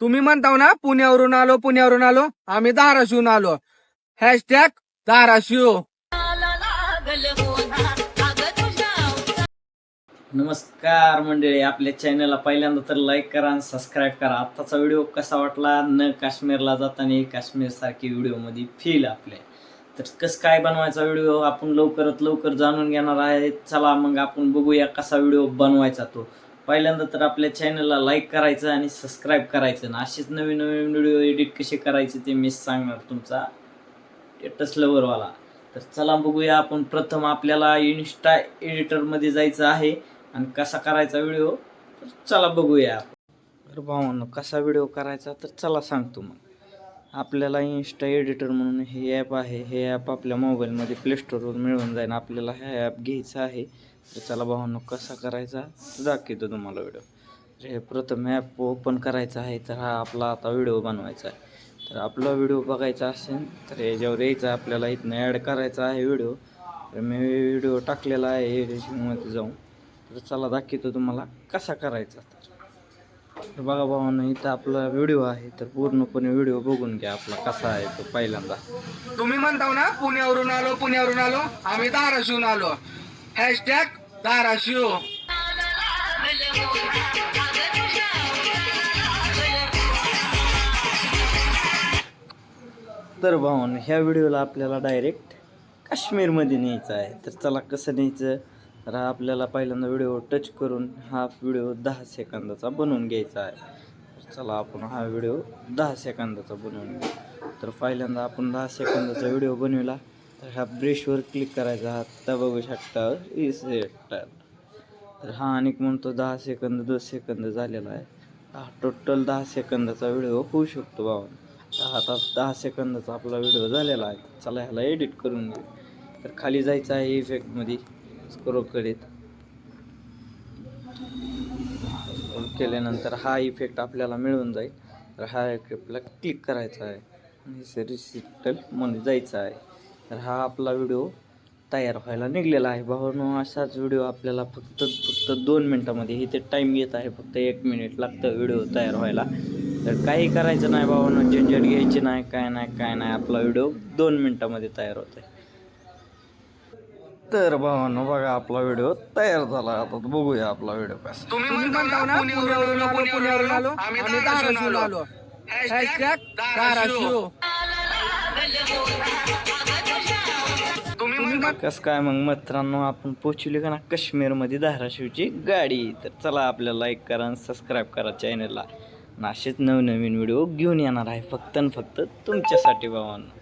तुम्ही म्हणताव ना पुण्यावरून आलो पुण्यावरून आलो आम्ही धाराशिवून आलो. हॅशटॅग धाराशिव. नमस्कार मंडळी आपल्या चॅनलला पहिल्यांदा तर लाईक करा आणि सबस्क्राईब करा. आत्ताचा व्हिडिओ कसा वाटला? न काश्मीरला जाताना काश्मीर सारखी व्हिडिओमध्ये फील आपल्या तर कसं काय बनवायचा व्हिडिओ आपण लवकरात लवकर जाणून घेणार आहे. चला मग आपण बघूया कसा व्हिडिओ बनवायचा तो. पहिल्यांदा तर आपल्या चॅनलला लाईक करायचं आणि सबस्क्राईब करायचं. आणि असेच नवीन नवीन व्हिडिओ एडिट कसे करायचे ते मी सांगणार तुमचा. टचलवरवाला लवरवाला तर चला बघूया आपण प्रथम आपल्याला इन्स्टा एडिटरमध्ये जायचं आहे आणि कसा करायचा व्हिडिओ तर चला बघूया. अरे भावांनो कसा व्हिडिओ करायचा तर चला सांगतो मग. आपल्याला इन्स्टा एडिटर म्हणून हे ॲप आहे. हे ॲप आपल्या मोबाईलमध्ये प्लेस्टोरवर मिळून जाईल. आपल्याला हे ॲप घ्यायचं आहे. तर चला भावांनो कसा करायचा? दाखवतो तुम्हाला व्हिडिओ तर हे प्रथम ॲप ओपन करायचा आहे तर हा आपला आता व्हिडिओ बनवायचा आहे. तर आपला व्हिडिओ बघायचा असेल तर याच्यावर यायचा. आपल्याला इथनं ॲड करायचा आहे व्हिडिओ तर मी व्हिडिओ टाकलेला आहे एडिटिंगमध्ये जाऊन तर चला दाखवतो तुम्हाला कसा करायचा. तर तर बघा भावांनो इथं आपला व्हिडिओ आहे तर पूर्णपणे व्हिडिओ बघून घ्या आपला कसा आहे तो पहिल्यांदा. तुम्ही म्हणताव ना पुण्यावरून आलो पुण्यावरून आलो आम्ही धाराशिवून आलो. हॅशटॅग धाराशिव. तर भावांनो ह्या व्हिडिओला आपल्याला डायरेक्ट काश्मीरमध्ये न्यायचं आहे. तर चला कसं न्यायचं? तर हा आपल्याला पहिल्यांदा व्हिडिओ टच करून हा व्हिडिओ दहा सेकंदाचा बनवून घ्यायचा आहे. चला आपण हा व्हिडिओ दहा सेकंदाचा बनवून घेऊ. तर पहिल्यांदा आपण दहा सेकंदाचा व्हिडिओ बनविला. तर ह्या ब्रेशवर क्लिक करायचा. हा त्या बघू शकता. इसेट तर हा अनेक म्हणतो दहा सेकंद दोन सेकंद झालेला आहे. हा टोटल दहा सेकंदाचा व्हिडिओ होऊ शकतो बाबा आता दहा सेकंदाचा आपला व्हिडिओ झालेला आहे. चला ह्याला एडिट करून घेऊ. तर खाली जायचं आहे इफेक्टमध्ये स्क्रोल केल्यानंतर हा इफेक्ट आपल्याला मिळून जाईल. तर हा इफेक्टला क्लिक करायचा आहे. आणि रिसिटल जायचं आहे. तर हा आपला व्हिडिओ तयार व्हायला निघलेला आहे. भावानो असाच व्हिडिओ आपल्याला फक्त फक्त दोन मिनटामध्ये इथे टाईम येत आहे. फक्त एक मिनिट लागतं व्हिडिओ तयार व्हायला. तर काही करायचं नाही भावानो झंझट घ्यायची नाही काय नाही काय नाही. आपला व्हिडिओ दोन मिनटामध्ये तयार होत आहे तर भावानो बघा आपला व्हिडिओ तयार झाला. आता बघूया आपला व्हिडिओ कसा. तुम्ही म्हणताव ना पुण्यावरून आलो पुण्यावरून आलो. आम्ही धाराशिवून आलो. हॅशटॅग धाराशिव तुम्ही म्हणता कसं काय मग मित्रांनो आपण पोचवली का ना काश्मीरमध्ये धाराशिवची गाडी. तर चला आपल्याला लाईक करा आणि सबस्क्राईब करा चॅनलला असेच नवनवीन व्हिडिओ घेऊन येणार आहे फक्त आणि फक्त तुमच्यासाठी भावांनो.